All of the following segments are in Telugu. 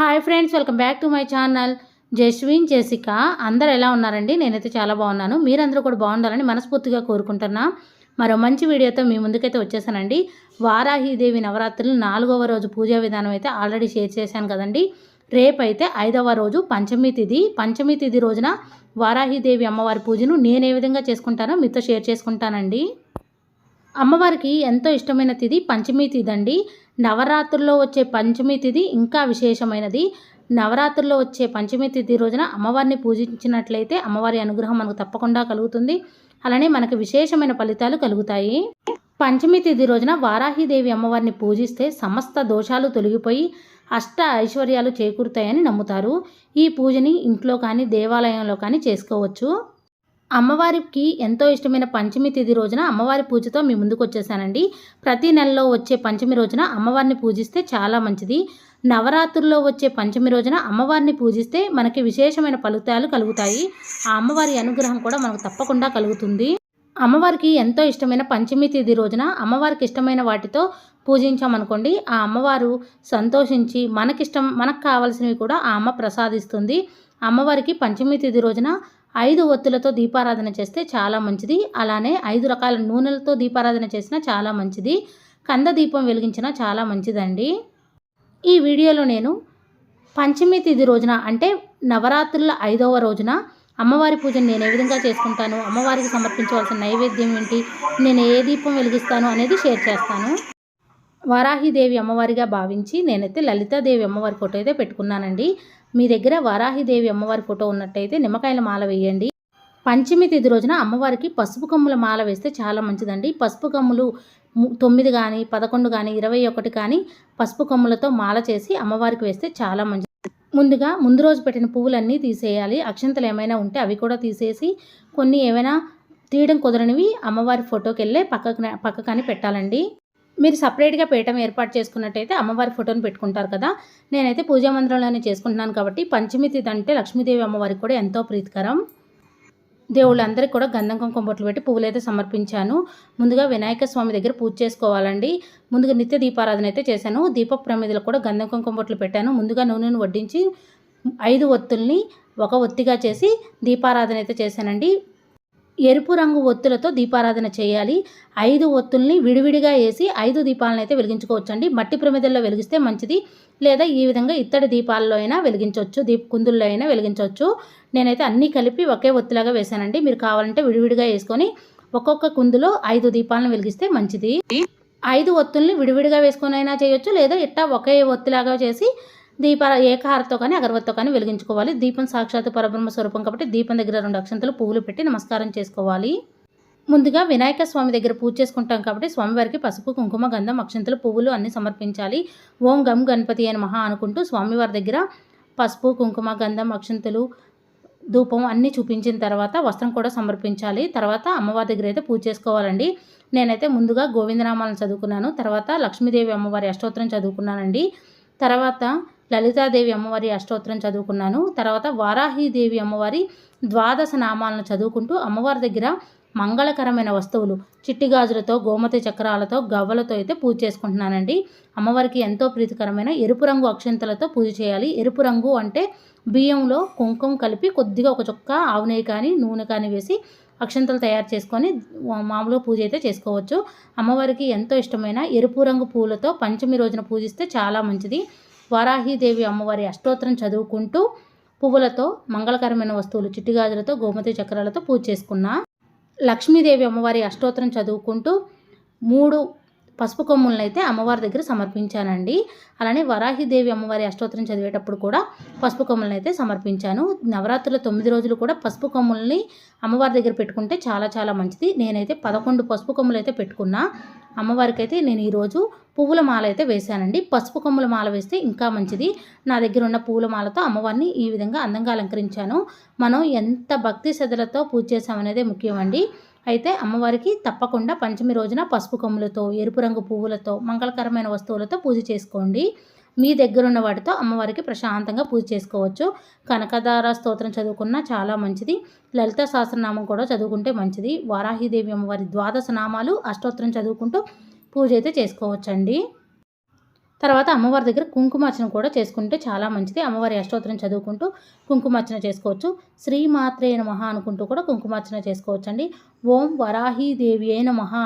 Hi friends welcome back to my channel. Jaswin Jessica అందరు ఎలా ఉన్నారండి? నేనైతే చాలా బాగున్నాను. మీరందరూ కూడా బాగుండాలని మనస్ఫూర్తిగా కోరుకుంటున్నా. మరో మంచి వీడియోతో మీ ముందుకైతే వచ్చేసానండి. వారాహిదేవి నవరాత్రులు నాలుగవ రోజు పూజా విధానం అయితే ఆల్రెడీ షేర్ చేశాను కదండి. రేపైతే ఐదవ రోజు పంచమి తిథి పంచమి తిథి రోజున వారాహిదేవి అమ్మవారి పూజను నేను ఏ విధంగా చేసుకుంటానో మీతో షేర్ చేసుకుంటానండి. అమ్మవారికి ఎంతో ఇష్టమైన తిథి పంచమి తిథి అండి నవరాత్రుల్లో వచ్చే పంచమి తిథి ఇంకా విశేషమైనది. నవరాత్రుల్లో వచ్చే పంచమి తిథి రోజున అమ్మవారిని పూజించినట్లయితే అమ్మవారి అనుగ్రహం మనకు తప్పకుండా కలుగుతుంది. అలానే మనకు విశేషమైన ఫలితాలు కలుగుతాయి. పంచమి తిథి రోజున వారాహిదేవి అమ్మవారిని పూజిస్తే సమస్త దోషాలు తొలగిపోయి అష్ట ఐశ్వర్యాలు చేకూరుతాయని నమ్ముతారు. ఈ పూజని ఇంట్లో కానీ దేవాలయంలో కానీ చేసుకోవచ్చు. అమ్మవారికి ఎంతో ఇష్టమైన పంచమి తిథి రోజున అమ్మవారి పూజతో మీ ముందుకు వచ్చేసానండి. ప్రతి నెలలో వచ్చే పంచమి రోజున అమ్మవారిని పూజిస్తే చాలా మంచిది. నవరాత్రుల్లో వచ్చే పంచమి రోజున అమ్మవారిని పూజిస్తే మనకి విశేషమైన ఫలితాలు కలుగుతాయి. ఆ అమ్మవారి అనుగ్రహం కూడా మనకు తప్పకుండా కలుగుతుంది. అమ్మవారికి ఎంతో ఇష్టమైన పంచమి తిథి రోజున అమ్మవారికి ఇష్టమైన వాటితో పూజించామనుకోండి ఆ అమ్మవారు సంతోషించి మనకిష్టం మనకు కావాల్సినవి కూడా ఆ అమ్మ ప్రసాదిస్తుంది. అమ్మవారికి పంచమి తిథి రోజున ఐదు ఒత్తులతో దీపారాధన చేస్తే చాలా మంచిది. అలానే ఐదు రకాల నూనెలతో దీపారాధన చేసినా చాలా మంచిది. కంద దీపం వెలిగించినా చాలా మంచిదండి. ఈ వీడియోలో నేను పంచమి తిథి రోజున అంటే నవరాత్రుల ఐదవ రోజున అమ్మవారి పూజను నేను ఏ విధంగా చేసుకుంటాను అమ్మవారికి సమర్పించవలసిన నైవేద్యం ఏంటి నేను ఏ దీపం వెలిగిస్తాను అనేది షేర్ చేస్తాను. వారాహిదేవి అమ్మవారిగా భావించి నేనైతే లలితాదేవి అమ్మవారి ఫోటో అయితే పెట్టుకున్నానండి. మీ దగ్గర వారాహిదేవి అమ్మవారి ఫోటో ఉన్నట్టయితే నిమ్మకాయల మాల వేయండి. పంచమి తిథి రోజున అమ్మవారికి పసుపు కమ్ముల మాల వేస్తే చాలా మంచిదండి. పసుపు కమ్ములు తొమ్మిది కానీ పదకొండు కానీ ఇరవై ఒకటి కానీ పసుపు కమ్ములతో మాల చేసి అమ్మవారికి వేస్తే చాలా మంచిది ముందుగా ముందు రోజు పెట్టిన పువ్వులన్నీ తీసేయాలి. అక్షంతలు ఏమైనా ఉంటే అవి కూడా తీసేసి కొన్ని ఏమైనా తీయడం కుదరనివి అమ్మవారి ఫోటోకి వెళ్ళే పక్కకు పక్కకని పెట్టాలండి. మీరు సపరేట్గా పీఠం ఏర్పాటు చేసుకున్నట్టయితే అమ్మవారి ఫోటోని పెట్టుకుంటారు కదా. నేనైతే పూజా మందిరంలోనే చేసుకుంటున్నాను కాబట్టి పంచమి తిథి అంటే లక్ష్మీదేవి అమ్మవారికి కూడా ఎంతో ప్రీతికరం. దేవుళ్ళందరికీ కూడా గంధం కుంకుమ బొట్లు పెట్టి పువ్వులు అయితే సమర్పించాను. ముందుగా వినాయక స్వామి దగ్గర పూజ చేసుకోవాలండి. ముందుగా నిత్య దీపారాధన అయితే చేశాను. దీప ప్రమిదలు కూడా గంధం కుంకుమ బొట్లు పెట్టాను. ముందుగా నూనెను వడ్డించి ఐదు ఒత్తుల్ని ఒక ఒత్తిగా చేసి దీపారాధన అయితే చేశానండి. ఎరుపు రంగు ఒత్తులతో దీపారాధన చేయాలి. ఐదు ఒత్తుల్ని విడివిడిగా వేసి ఐదు దీపాలను అయితే వెలిగించుకోవచ్చండి. మట్టి ప్రమిదల్లో వెలిగిస్తే మంచిది. లేదా ఈ విధంగా ఇత్తడి దీపాల్లో అయినా వెలిగించవచ్చు దీప కుందుల్లో అయినా వెలిగించవచ్చు నేనైతే అన్నీ కలిపి ఒకే ఒత్తిలాగా వేసానండి మీరు కావాలంటే విడివిడిగా వేసుకొని ఒక్కొక్క కుందులో ఐదు దీపాలను వెలిగిస్తే మంచిది. ఐదు ఒత్తుల్ని విడివిడిగా వేసుకొని అయినా చేయొచ్చు. లేదా ఇట్టా ఒకే ఒత్తిలాగా చేసి దీప ఏకారతో కానీ అగరవత్తో కానీ వెలిగించుకోవాలి. దీపం సాక్షాత్ పరబ్రహ్మ స్వరూపం కాబట్టి దీపం దగ్గర రెండు అక్షంతలు పువ్వులు పెట్టి నమస్కారం చేసుకోవాలి. ముందుగా వినాయక స్వామి దగ్గర పూజ చేసుకుంటాం కాబట్టి స్వామివారికి పసుపు కుంకుమ గంధం అక్షంతలు పువ్వులు అన్నీ సమర్పించాలి. ఓం గం గణపతి అని మహా అనుకుంటూ స్వామివారి దగ్గర పసుపు కుంకుమ గంధం అక్షంతలు ధూపం అన్నీ చూపించిన తర్వాత వస్త్రం కూడా సమర్పించాలి. తర్వాత అమ్మవారి దగ్గర అయితే పూజ చేసుకోవాలండి. నేనైతే ముందుగా గోవిందనామాలను చదువుకున్నాను. తర్వాత లక్ష్మీదేవి అమ్మవారి అష్టోత్తరం చదువుకున్నానండి. తర్వాత లలితాదేవి అమ్మవారి అష్టోత్తరం చదువుకున్నాను. తర్వాత వారాహీదేవి అమ్మవారి ద్వాదశ నామాలను చదువుకుంటూ అమ్మవారి దగ్గర మంగళకరమైన వస్తువులు చిట్టి గాజులతో గోమతి చక్రాలతో గవ్వలతో అయితే పూజ చేసుకుంటున్నానండి. అమ్మవారికి ఎంతో ప్రీతికరమైన ఎరుపు రంగు అక్షంతలతో పూజ చేయాలి. ఎరుపు రంగు అంటే బియ్యంలో కుంకుమ కలిపి కొద్దిగా ఒక చుక్క ఆవు నెయ్యి కానీ నూనె కానీ వేసి అక్షంతలు తయారు చేసుకొని మామూలుగా పూజ అయితే చేసుకోవచ్చు. అమ్మవారికి ఎంతో ఇష్టమైన ఎరుపు రంగు పూలతో పంచమి రోజున పూజిస్తే చాలా మంచిది. వారాహిదేవి అమ్మవారి అష్టోత్తరం చదువుకుంటూ పువ్వులతో మంగళకరమైన వస్తువులు చిట్టిగాజులతో గోమతి చక్రాలతో పూజ చేసుకున్నా. లక్ష్మీదేవి అమ్మవారి అష్టోత్తరం చదువుకుంటూ మూడు పసుపు కొమ్ములను అయితే అమ్మవారి దగ్గర సమర్పించానండి. అలానే వరాహిదేవి అమ్మవారి అష్టోత్తరం చదివేటప్పుడు కూడా పసుపు కొమ్ములను అయితే సమర్పించాను. నవరాత్రుల తొమ్మిది రోజులు కూడా పసుపు కొమ్ముల్ని అమ్మవారి దగ్గర పెట్టుకుంటే చాలా చాలా మంచిది. నేనైతే పదకొండు పసుపు కొమ్ములు అయితే పెట్టుకున్నా. అమ్మవారికి అయితే నేను ఈరోజు పువ్వుల మాల అయితే వేశానండి. పసుపు కొమ్ముల మాల వేస్తే ఇంకా మంచిది. నా దగ్గర ఉన్న పువ్వుల మాలతో అమ్మవారిని ఈ విధంగా అందంగా అలంకరించాను. మనం ఎంత భక్తి శ్రద్ధలతో పూజ చేసామనేదే ముఖ్యమండి. అయితే అమ్మవారికి తప్పకుండా పంచమి రోజున పసుపు కొమ్ములతో ఎరుపు రంగు పువ్వులతో మంగళకరమైన వస్తువులతో పూజ చేసుకోండి. మీ దగ్గరున్న వాటితో అమ్మవారికి ప్రశాంతంగా పూజ చేసుకోవచ్చు. కనకదార స్తోత్రం చదువుకున్నా చాలా మంచిది. లలిత సహస్రనామం కూడా చదువుకుంటే మంచిది. వారాహిదేవి అమ్మవారి ద్వాదశ నామాలు అష్టోత్తరం చదువుకుంటూ పూజ అయితే చేసుకోవచ్చండి. తర్వాత అమ్మవారి దగ్గర కుంకుమార్చన కూడా చేసుకుంటే చాలా మంచిది. అమ్మవారి అష్టోత్తరం చదువుకుంటూ కుంకుమార్చన చేసుకోవచ్చు. శ్రీమాత్రే నమః అనుకుంటూ కూడా కుంకుమార్చన చేసుకోవచ్చు అండి ఓం వరాహీదేవి అయిన మహా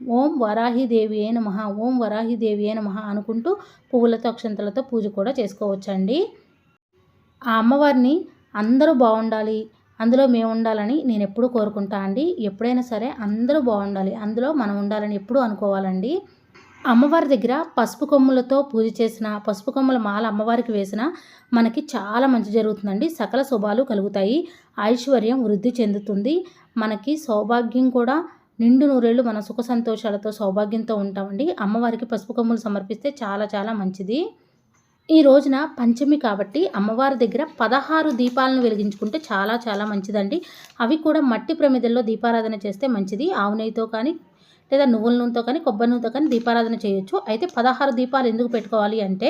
ఓం వరాహీదేవి అయిన మహా ఓం వరాహీదేవి అయిన మహా అనుకుంటూ పువ్వులతో అక్షంతలతో పూజ కూడా చేసుకోవచ్చండి. ఆ అమ్మవారిని అందరూ బాగుండాలి. అందులో మేము ఉండాలని నేను ఎప్పుడూ కోరుకుంటా అండి. ఎప్పుడైనా సరే అందరూ బాగుండాలి. అందులో మనం ఉండాలని ఎప్పుడూ అనుకోవాలండి. అమ్మవారి దగ్గర పసుపు కొమ్ములతో పూజ చేసిన పసుపు కొమ్ముల మాల అమ్మవారికి వేసిన మనకి చాలా మంచి జరుగుతుందండి. సకల శుభాలు కలుగుతాయి. ఐశ్వర్యం వృద్ధి చెందుతుంది. మనకి సౌభాగ్యం కూడా నిండు నూరేళ్ళు మన సుఖ సంతోషాలతో సౌభాగ్యంతో ఉంటామండి. అమ్మవారికి పసుపు కొమ్ములు సమర్పిస్తే చాలా చాలా మంచిది. ఈ రోజున పంచమి కాబట్టి అమ్మవారి దగ్గర పదహారు దీపాలను వెలిగించుకుంటే చాలా చాలా మంచిదండి. అవి కూడా మట్టి ప్రమిదల్లో దీపారాధన చేస్తే మంచిది. ఆవునెయ్యితో కానీ లేదా నువ్వుల నూనెతో కానీ కొబ్బరి నూనెతో కానీ దీపారాధన చేయొచ్చు. అయితే పదహారు దీపాలు ఎందుకు పెట్టుకోవాలి అంటే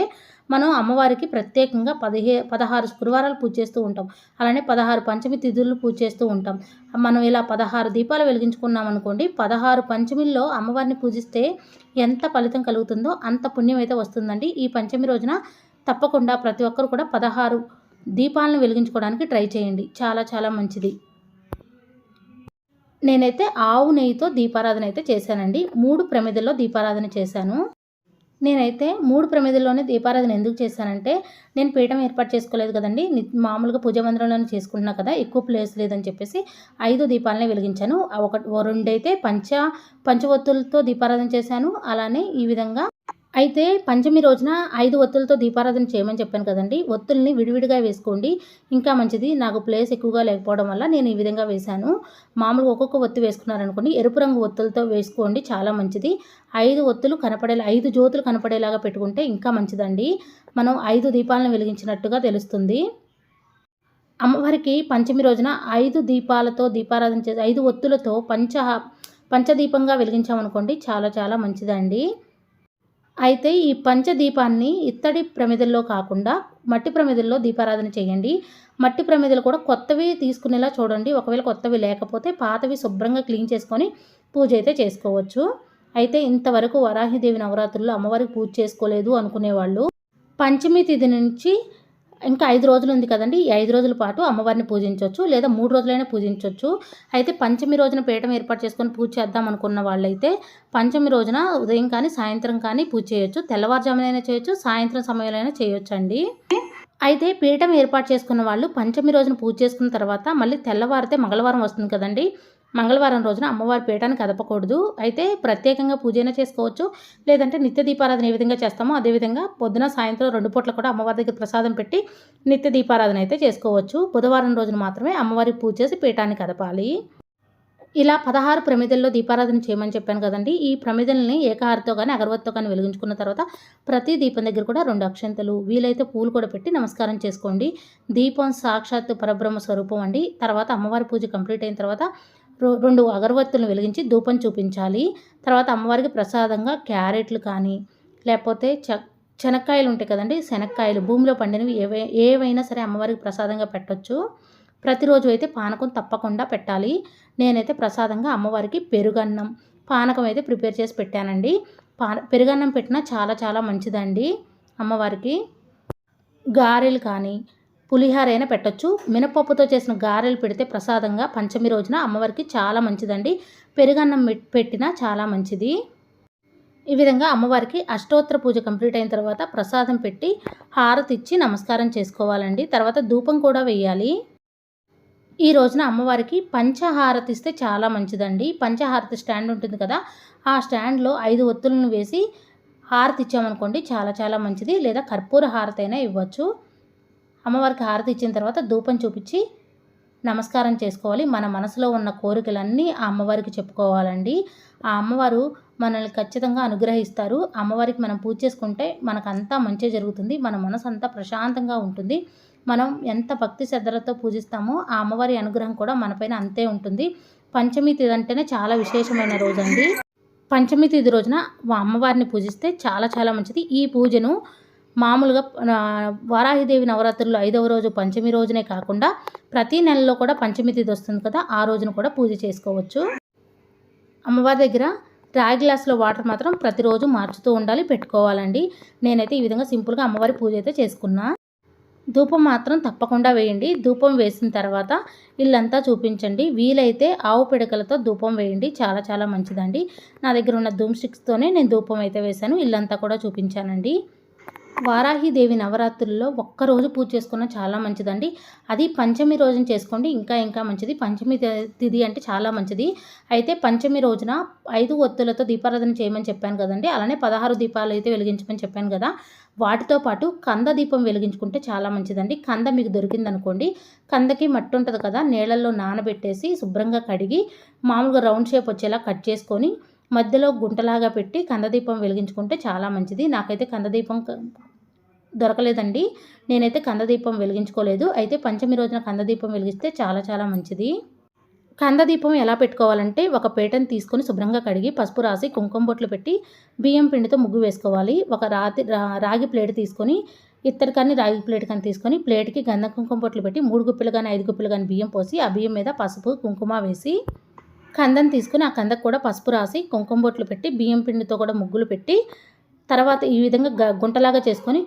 మనం అమ్మవారికి ప్రత్యేకంగా పదిహే పదహారు గురువారాలు పూజ చేస్తూ ఉంటాం. అలానే పదహారు పంచమి తిథులు పూజ చేస్తూ ఉంటాం. మనం ఇలా పదహారు దీపాలు వెలిగించుకున్నాం అనుకోండి పదహారు పంచమిల్లో అమ్మవారిని పూజిస్తే ఎంత ఫలితం కలుగుతుందో అంత పుణ్యం అయితే వస్తుందండి. ఈ పంచమి రోజున తప్పకుండా ప్రతి ఒక్కరు కూడా పదహారు దీపాలను వెలిగించుకోవడానికి ట్రై చేయండి. చాలా చాలా మంచిది. నేనైతే ఆవు నెయ్యితో దీపారాధన అయితే చేశానండి. మూడు ప్రమిదల్లో దీపారాధన చేశాను. నేనైతే మూడు ప్రమిదల్లోనే దీపారాధన ఎందుకు చేశానంటే నేను పీఠం ఏర్పాటు చేసుకోలేదు కదండి. మామూలుగా పూజ మందిరంలోనే చేసుకుంటున్నా కదా ఎక్కువ ప్లేస్ లేదని చెప్పేసి ఐదు దీపాలనే వెలిగించాను. ఒక ఓ రెండైతే పంచ పంచవత్తులతో దీపారాధన చేశాను. అలానే ఈ విధంగా అయితే పంచమి రోజున ఐదు ఒత్తులతో దీపారాధన చేయమని చెప్పాను కదండి. ఒత్తుల్ని విడివిడిగా వేసుకోండి. ఇంకా మంచిది నాకు ప్లేస్ ఎక్కువగా లేకపోవడం వల్ల నేను ఈ విధంగా వేశాను. మామూలుగా ఒక్కొక్క ఒత్తి వేసుకున్నారనుకోండి ఎరుపు రంగు ఒత్తులతో వేసుకోండి చాలా మంచిది. ఐదు ఒత్తులు కనపడేలా ఐదు జ్యోతులు కనపడేలాగా పెట్టుకుంటే ఇంకా మంచిదండి. మనం ఐదు దీపాలను వెలిగించినట్టుగా తెలుస్తుంది. అమ్మవారికి పంచమి రోజున ఐదు దీపాలతో దీపారాధన చేసి ఐదు ఒత్తులతో పంచ పంచదీపంగా వెలిగించామనుకోండి చాలా చాలా మంచిదండి. అయితే ఈ పంచదీపాన్ని ఇత్తడి ప్రమిదల్లో కాకుండా మట్టి ప్రమిదల్లో దీపారాధన చేయండి. మట్టి ప్రమిదలు కూడా కొత్తవి తీసుకునేలా చూడండి. ఒకవేళ కొత్తవి లేకపోతే పాతవి శుభ్రంగా క్లీన్ చేసుకొని పూజ అయితే చేసుకోవచ్చు. అయితే ఇంతవరకు వరాహిదేవి నవరాత్రుల్లో అమ్మవారికి పూజ చేసుకోలేదు అనుకునేవాళ్ళు. పంచమి తిథి నుంచి ఇంకా ఐదు రోజులు ఉంది కదండి. ఈ ఐదు రోజుల పాటు అమ్మవారిని పూజించవచ్చు లేదా మూడు రోజులైనా పూజించవచ్చు అయితే పంచమి రోజున పీఠం ఏర్పాటు చేసుకొని పూజ చేద్దాం అనుకున్న వాళ్ళైతే పంచమి రోజున ఉదయం కానీ సాయంత్రం కానీ పూజ చేయొచ్చు. తెల్లవారుజామునైనా చేయొచ్చు సాయంత్రం సమయంలో అయినా చేయొచ్చు అండి అయితే పీఠం ఏర్పాటు చేసుకున్న వాళ్ళు పంచమి రోజున పూజ చేసుకున్న తర్వాత మళ్ళీ తెల్లవారితే మంగళవారం వస్తుంది కదండి. మంగళవారం రోజున అమ్మవారి పీఠాన్ని కదపకూడదు. అయితే ప్రత్యేకంగా పూజైనా చేసుకోవచ్చు. లేదంటే నిత్య దీపారాధన ఏ విధంగా చేస్తామో అదేవిధంగా పొద్దున సాయంత్రం రెండు పూట్ల కూడా అమ్మవారి దగ్గర ప్రసాదం పెట్టి నిత్య దీపారాధన అయితే చేసుకోవచ్చు. బుధవారం రోజున మాత్రమే అమ్మవారికి పూజ చేసి పీఠాన్ని కదపాలి. ఇలా పదహారు ప్రమిదల్లో దీపారాధన చేయమని చెప్పాను కదండి. ఈ ప్రమిదల్ని ఏకహారతో కానీ అగరవత్తో కానీ వెలిగించుకున్న తర్వాత ప్రతి దీపం దగ్గర కూడా రెండు అక్షంతలు వీలైతే పూలు కూడా పెట్టి నమస్కారం చేసుకోండి. దీపం సాక్షాత్ పరబ్రహ్మ స్వరూపం అండి. తర్వాత అమ్మవారి పూజ కంప్లీట్ అయిన తర్వాత రెండు అగరవత్తులను వెలిగించి ధూపం చూపించాలి. తర్వాత అమ్మవారికి ప్రసాదంగా క్యారెట్లు కానీ లేకపోతే చ శనక్కాయలు ఉంటాయి కదండి శనక్కాయలు భూమిలో పండినవి ఏవై ఏవైనా సరే అమ్మవారికి ప్రసాదంగా పెట్టొచ్చు. ప్రతిరోజు అయితే పానకం తప్పకుండా పెట్టాలి. నేనైతే ప్రసాదంగా అమ్మవారికి పెరుగన్నం పానకం అయితే ప్రిపేర్ చేసి పెట్టానండి. పాన పెరుగన్నం పెట్టినా చాలా చాలా మంచిదండి అమ్మవారికి. గారెలు కానీ పులిహార అయినా పెట్టొచ్చు. మినపప్పుతో చేసిన గారెలు పెడితే ప్రసాదంగా పంచమి రోజున అమ్మవారికి చాలా మంచిదండి. పెరుగన్నం పెట్టినా చాలా మంచిది. ఈ విధంగా అమ్మవారికి అష్టోత్తర పూజ కంప్లీట్ అయిన తర్వాత ప్రసాదం పెట్టి హారతి ఇచ్చి నమస్కారం చేసుకోవాలండి. తర్వాత ధూపం కూడా వేయాలి ఈ రోజున అమ్మవారికి పంచహారతి ఇస్తే చాలా మంచిదండి. పంచహారతి స్టాండ్ ఉంటుంది కదా ఆ స్టాండ్లో ఐదు ఒత్తులను వేసి హారతి ఇచ్చామనుకోండి చాలా చాలా మంచిది. లేదా కర్పూర హారతి అయినా ఇవ్వచ్చు. అమ్మవారికి హారతి ఇచ్చిన తర్వాత ధూపం చూపించి నమస్కారం చేసుకోవాలి. మన మనసులో ఉన్న కోరికలన్నీ ఆ అమ్మవారికి చెప్పుకోవాలండి. ఆ అమ్మవారు మనల్ని ఖచ్చితంగా అనుగ్రహిస్తారు. అమ్మవారికి మనం పూజ చేసుకుంటే మనకంతా మంచి జరుగుతుంది. మన మనసు అంతా ప్రశాంతంగా ఉంటుంది. మనం ఎంత భక్తి శ్రద్ధలతో పూజిస్తామో ఆ అమ్మవారి అనుగ్రహం కూడా మనపైన అంతే ఉంటుంది. పంచమి తిది అంటేనే చాలా విశేషమైన రోజండి. పంచమి తిది రోజున మా అమ్మవారిని పూజిస్తే చాలా చాలా మంచిది. ఈ పూజను మామూలుగా వారాహిదేవి నవరాత్రులు ఐదవ రోజు పంచమి రోజునే కాకుండా ప్రతి నెలలో కూడా పంచమి తిథి వస్తుంది కదా ఆ రోజున కూడా పూజ చేసుకోవచ్చు. అమ్మవారి దగ్గర రాగి గ్లాస్లో వాటర్ మాత్రం ప్రతిరోజు మార్చుతూ ఉండాలి పెట్టుకోవాలండి. నేనైతే ఈ విధంగా సింపుల్గా అమ్మవారి పూజ అయితే చేసుకున్నా. ధూపం మాత్రం తప్పకుండా వేయండి. ధూపం వేసిన తర్వాత ఇల్లంతా చూపించండి. వీలైతే ఆవు పిడకలతో ధూపం వేయండి. చాలా చాలా మంచిదండి. నా దగ్గర ఉన్న ధూమ్ స్టిక్స్తోనే నేను ధూపం అయితే వేశాను. ఇల్లంతా కూడా చూపించానండి. వారాహిదేవి నవరాత్రుల్లో ఒక్కరోజు పూజ చేసుకున్న చాలా మంచిదండి. అది పంచమి రోజున చేసుకోండి ఇంకా ఇంకా మంచిది. పంచమి తిది తిథి అంటే చాలా మంచిది. అయితే పంచమి రోజున ఐదు ఒత్తులతో దీపారాధన చేయమని చెప్పాను కదండి. అలానే పదహారు దీపాలు అయితే వెలిగించమని చెప్పాను కదా. వాటితో పాటు కంద దీపం వెలిగించుకుంటే చాలా మంచిదండి. కంద మీకు దొరికిందనుకోండి కందకి మట్టి ఉంటుంది కదా నీళ్ళల్లో నానబెట్టేసి శుభ్రంగా కడిగి మామూలుగా రౌండ్ షేప్ వచ్చేలా కట్ చేసుకొని మధ్యలో గుంటలాగా పెట్టి కందదీపం వెలిగించుకుంటే చాలా మంచిది. నాకైతే కందదీపం దొరకలేదండి. నేనైతే కందదీపం వెలిగించుకోలేదు. అయితే పంచమి రోజున కందదీపం వెలిగిస్తే చాలా చాలా మంచిది. కందదీపం ఎలా పెట్టుకోవాలంటే ఒక పేటను తీసుకొని శుభ్రంగా కడిగి పసుపు రాసి కుంకుమ బొట్లు పెట్టి బియ్యం పిండితో ముగ్గు వేసుకోవాలి. ఒక రాతి రాగి ప్లేట్ తీసుకొని ఇత్తడి కానీ రాగి ప్లేట్ కానీ తీసుకొని ప్లేట్కి గంధం కుంకుమ బొట్లు పెట్టి మూడు గుప్పెలు కానీ ఐదు గుప్పిలు కానీ బియ్యం పోసి ఆ బియ్యం మీద పసుపు కుంకుమ వేసి కందం తీసుకుని ఆ కందకు కూడా పసుపు రాసి కుంకుమ బొట్లు పెట్టి బియ్యం పిండితో కూడా ముగ్గులు పెట్టి తర్వాత ఈ విధంగా గ గుంటలాగా చేసుకొని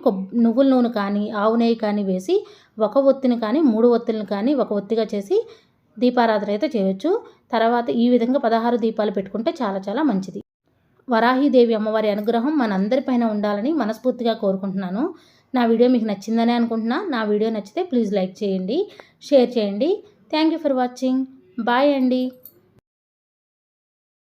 నువ్వుల నూనె కానీ ఆవు నెయ్యి కానీ వేసి ఒక ఒత్తిని కానీ మూడు ఒత్తులను కానీ ఒక ఒత్తిగా చేసి దీపారాధన అయితే చేయొచ్చు. తర్వాత ఈ విధంగా పదహారు దీపాలు పెట్టుకుంటే చాలా చాలా మంచిది. వరాహీదేవి అమ్మవారి అనుగ్రహం మనందరిపైన ఉండాలని మనస్ఫూర్తిగా కోరుకుంటున్నాను. నా వీడియో మీకు నచ్చిందని అనుకుంటున్నా. నా వీడియో నచ్చితే ప్లీజ్ లైక్ చేయండి షేర్ చేయండి. Thank you for watching. Bye అండి.